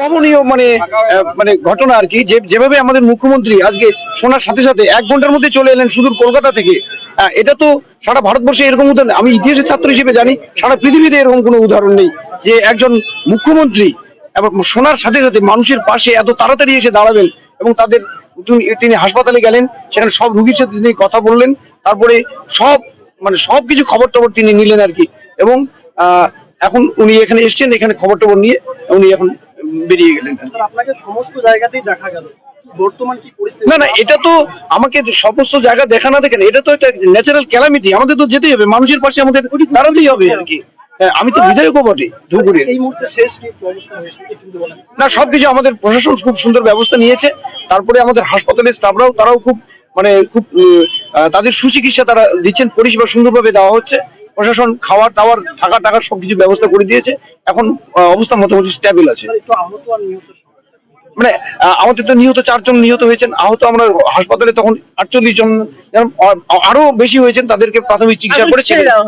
অভাবনীয় মানে মানে ঘটনা আর কি। যেভাবে আমাদের মুখ্যমন্ত্রী আজকে শোনার সাথে সাথে এক ঘণ্টার মধ্যে চলে এলেন সুদূর কলকাতা থেকে এটা তো সারা ভারতবর্ষে এরকম উদাহরণ আমি ইতিহাসের ছাত্র হিসেবে জানি, সারা পৃথিবীতে এরকম কোনো উদাহরণ নেই যে একজন মুখ্যমন্ত্রী এবং শোনার সাথে সাথে মানুষের পাশে এত তাড়াতাড়ি এসে দাঁড়াবেন এবং তাদের, তিনি- হাসপাতালে গেলেন, সেখানে সব রুগীর সাথে তিনি কথা বললেন, তারপরে সব মানে সব কিছু খবর টবর তিনি নিলেন আর কি। এবং এখন উনি এখানে এসেছেন, এখানে খবর টবর নিয়ে, উনি এখন বেরিয়ে গেলেন। আপনাকে সমস্ত জায়গাতেই দেখা গেল। না না এটা তো আমাকে সমস্ত জায়গা দেখা না দেখেন এটা তো একটা ন্যাচারাল ক্যালামিটি আমাদের তো যেতেই হবে মানুষের পাশে আমাদের দাঁড়াতেই হবে আর কি। হ্যাঁ, আমি তো বটে না সবকিছু আমাদের প্রশাসন খুব সুন্দর ব্যবস্থা নিয়েছে তারপরে আমাদের হাসপাতালের স্টাফরাও তারাও খুব মানে খুব তাদের সুচিকিৎসা তারা দিচ্ছেন পরিষেবা সুন্দরভাবে দেওয়া হচ্ছে। প্রশাসন খাওয়ার দাওয়ার থাকা টাকা সবকিছু ব্যবস্থা করে দিয়েছে। এখন অবস্থা মোটামুটি স্ট্যাবিল আছে। মানে আমাদের তো নিহত চারজন নিহত হয়েছেন। আহত আমরা হাসপাতালে তখন আটচল্লিশ জন আরও বেশি হয়েছেন তাদেরকে প্রাথমিক চিকিৎসা এখন করে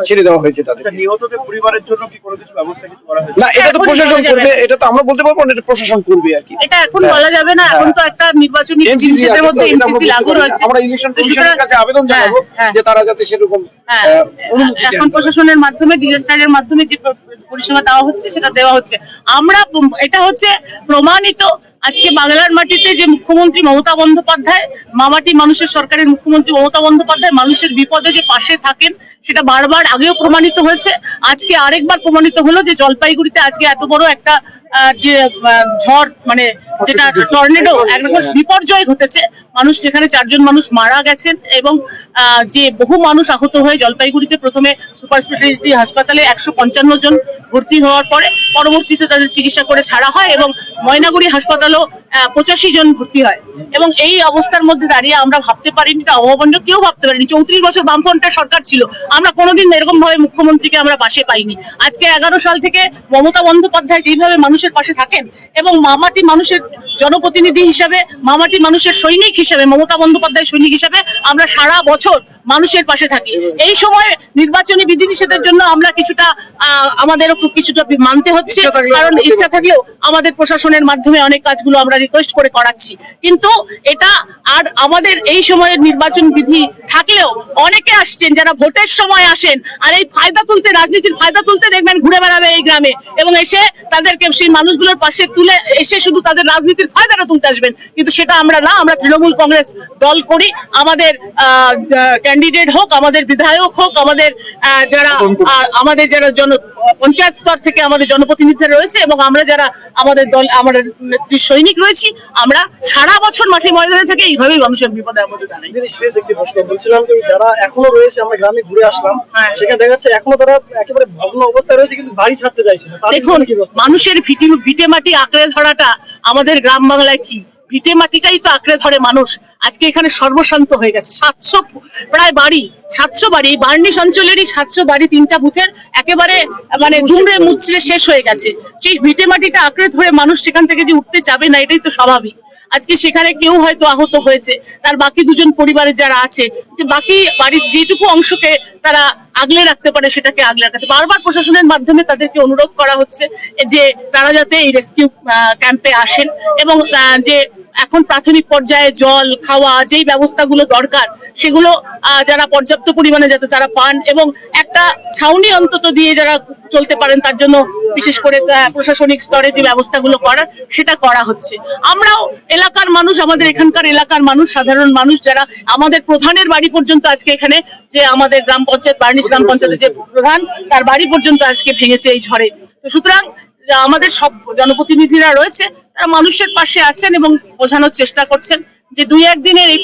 ছেড়ে দেওয়া হয়েছে। তাদের আচ্ছা নিহতদের পরিবারের জন্য কি কোনো কিছু ব্যবস্থা কিছু করা হয়েছে? না এটা তো প্রশাসন করবে এটা তো আমরা বলতে পারব না এটা প্রশাসন করবে আর কি। এটা এখন হ্যাঁ। বলা যাবে না এখন তো একটা নির্বাচনী NCC চিন্তার আছে তো, মধ্যে এটা আমরা ইলেকশন কমিশনের কাছে আবেদন হ্যাঁ, জানাব হ্যাঁ। যে তারা যাতে সেরকম হ্যাঁ। আহ, অনুমতি দেন। এখন প্রশাসনের মাধ্যমে ডিজাস্টারের মাধ্যমে যে পরিষেবা দেওয়া হচ্ছে সেটা দেওয়া হচ্ছে। আমরা এটা হচ্ছে প্রমাণিত আজকে বাংলার মাটিতে যে মুখ্যমন্ত্রী মমতা বন্দ্যোপাধ্যায় মামাটি মানুষের সরকারের মুখ্যমন্ত্রী মমতা বন্দ্যোপাধ্যায় মানুষের বিপদে যে পাশে থাকেন সেটা বারবার আগেও প্রমাণিত হয়েছে। আজকে আরেকবার প্রমাণিত হলো যে জলপাইগুড়িতে আজকে এত বড় একটা যে ঝড় মানে যেটা টর্নেডো একরকম বিপর্যয় ঘটেছে। মানুষ সেখানে চারজন মানুষ মারা গেছেন এবং আহ, যে বহু মানুষ আহত হয়ে জলপাইগুড়িতে প্রথমে সুপার স্পেশালিটি হাসপাতালে একশো পঞ্চান্ন জন ভর্তি হওয়ার পরে পরবর্তীতে তাদের চিকিৎসা করে ছাড়া হয় এবং ময়নাগুড়ি হাসপাতালও পঁচাশি জন ভর্তি হয়। এবং এই অবস্থার মধ্যে দাঁড়িয়ে আমরা ভাবতে পারিনি তা অভাবন্য কেউ ভাবতে পারিনি। চৌত্রিশ বছর বামপন্থা সরকার ছিল। আমরা কোনোদিন এরকম ভাবে মুখ্যমন্ত্রীকে আমরা পাশে পাইনি। আজকে এগারো সাল থেকে মমতা বন্দ্যোপাধ্যায় যেভাবে মানুষের পাশে থাকেন এবং মামাটি মানুষের জনপ্রতিনিধি হিসাবে মামাটি মানুষের সৈনিক হিসেবে মমতা বন্দ্যোপাধ্যায় সৈনিক হিসাবে আমরা সারা বছর মানুষের পাশে থাকি। এই সময় নির্বাচনী বিধিনিষেধের জন্য আমরা কিছুটা আমাদেরও খুব কিছুটা মানতে হচ্ছে কারণ ইচ্ছা থাকলেও আমাদের প্রশাসনের মাধ্যমে অনেক কাজগুলো আমরা রিকোয়েস্ট করে করাচ্ছি। কিন্তু এটা আর আমাদের এই সময়ের নির্বাচন বিধি থাকলেও অনেকে আসছেন যারা ভোটের সময় আসেন আর এই ফায়দা তুলতে রাজনীতির ফায়দা তুলতে দেখবেন ঘুরে বেড়াবে এই গ্রামে এবং এসে তাদেরকে সেই মানুষগুলোর পাশে তুলে এসে শুধু তাদের রাজনীতির ফায়দাটা তুলতে আসবেন। কিন্তু সেটা আমরা না আমরা তৃণমূল কংগ্রেস দল করি। আমাদের ক্যান্ডিডেট হোক আমাদের বিধায়ক হোক আমাদের আহ, যারা আমাদের যারা জন পঞ্চায়েত স্তর থেকে আমাদের জনপ্রতিনিধিরা রয়েছে এবং আমরা যারা আমাদের দল আমাদের নেত্রী সৈনিক রয়েছি আমরা সারা বছর মাঠে ময়দানে থেকে এইভাবেই মানুষের বিপদে আপদে জানাই শেষ একটি প্রশ্ন বলছিলাম যে যারা এখনও রয়েছে আমরা গ্রামে ঘুরে আসলাম হ্যাঁ। সেখানে দেখা যাচ্ছে এখনও তারা একেবারে ভগ্ন অবস্থায় রয়েছে কিন্তু বাড়ি ছাড়তে চাইছে দেখুন মানুষের ভিটে ভিটে মাটি আঁকড়ে ধরাটা আমাদের গ্রাম বাংলায় কি? ভিটে মাটিটাই তো আঁকড়ে ধরে মানুষ। আজকে এখানে সর্বশান্ত হয়ে গেছে। সাতশো প্রায় বাড়ি, সাতশো বাড়ি, এই বার্নিশ অঞ্চলেরই সাতশো বাড়ি, তিনটা বুথের একেবারে মানে ঝুমড়ে মুচড়ে শেষ হয়ে গেছে। সেই ভিটে মাটিটা আঁকড়ে ধরে মানুষ সেখান থেকে যে উঠতে যাবে না, এটাই তো স্বাভাবিক। আজকে সেখানে কেউ হয়তো আহত হয়েছে। তার বাকি দুজন পরিবারের যারা আছে, যে বাকি বাড়ির যেটুকু অংশকে তারা আগলে রাখতে পারে, সেটাকে আগলে রাখতে বারবার প্রশাসনের মাধ্যমে তাদেরকে অনুরোধ করা হচ্ছে যে তারা যাতে এই রেস্কিউ ক্যাম্পে আসেন এবং যে এখন প্রাথমিক পর্যায়ে জল, খাওয়া, যেই ব্যবস্থাগুলো দরকার, সেগুলো যারা পর্যাপ্ত পরিমাণে যাতে তারা পান এবং একটা ছাউনি অন্তত দিয়ে যারা চলতে পারেন, তার জন্য বিশেষ করে প্রশাসনিক স্তরে যে ব্যবস্থাগুলো করার, সেটা করা হচ্ছে। আমরাও এলাকার মানুষ, আমাদের এখানকার এলাকার মানুষ, সাধারণ মানুষ যারা আমাদের প্রধানের বাড়ি পর্যন্ত আজকে এখানে যে আমাদের গ্রাম পঞ্চায়েত, বার্নিশ গ্রাম পঞ্চায়েতের যে প্রধান, তার বাড়ি পর্যন্ত আজকে ভেঙেছে এই ঝড়ে। তো সুতরাং আমাদের সব জনপ্রতিনিধিরা রয়েছে তারা মানুষের পাশে আছেন এবং বোঝানোর চেষ্টা করছেন যে দুই একদিনের এই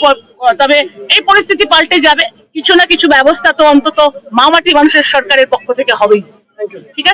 তবে এই পরিস্থিতি পাল্টে যাবে। কিছু না কিছু ব্যবস্থা তো অন্তত মামাটি মানুষের সরকারের পক্ষ থেকে হবেই। ঠিক আছে?